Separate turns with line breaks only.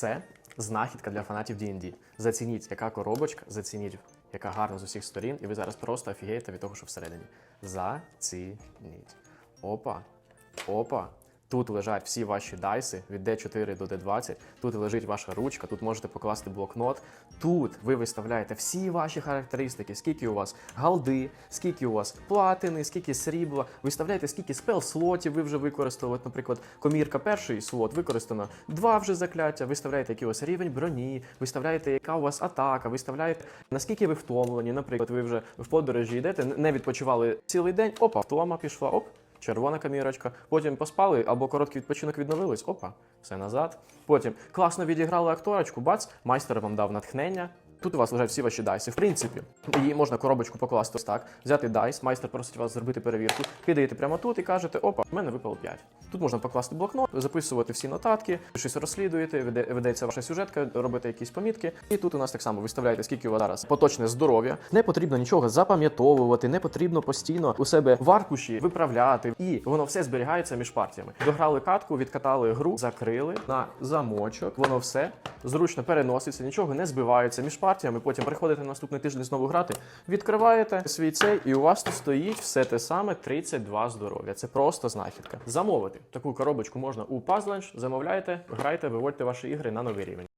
Це знахідка для фанатів D&D. Зацініть, яка коробочка, зацініть, яка гарна з усіх сторін, і ви зараз просто офігієте від того, що всередині. Зацініть. Опа. Опа. Тут лежать всі ваші дайси від D4 до D20. Тут лежить ваша ручка, тут можете покласти блокнот. Тут ви виставляєте всі ваші характеристики, скільки у вас галди, скільки у вас платини, скільки срібла. Виставляєте, скільки спел-слотів ви вже використали. От, наприклад, комірка перший слот використано два вже закляття. Виставляєте, який у вас рівень броні, виставляєте, яка у вас атака, виставляєте, наскільки ви втомлені. Наприклад, ви вже в подорожі йдете, не відпочивали цілий день. Опа, втома пішла, оп. Червона камірочка, потім поспали або короткий відпочинок відновились. Опа, все назад. Потім класно відіграли акторочку, бац, майстер вам дав натхнення. Тут у вас лежать всі ваші дайси. В принципі, її можна коробочку покласти ось так, взяти дайс, майстер просить вас зробити перевірку, кидаєте прямо тут і кажете, опа, в мене випало 5. Тут можна покласти блокнот, записувати всі нотатки, щось розслідуєте, веде- ведеться ваша сюжетка, робите якісь помітки. І тут у нас так само виставляєте, скільки у вас зараз поточне здоров'я. Не потрібно нічого запам'ятовувати, не потрібно постійно у себе в аркуші виправляти. І воно все зберігається між партіями. Дограли катку, відкатали гру, закрили на замочок. Воно все зручно переноситься, нічого не збивається між партіями. Потім приходите на наступний тиждень знову грати. Відкриваєте свій цей, і у вас тут стоїть все те саме 32 здоров'я. Це просто знахідка. Замовити таку коробочку можна у Puzzlench, замовляєте, грайте, виводьте ваші ігри на новий рівень.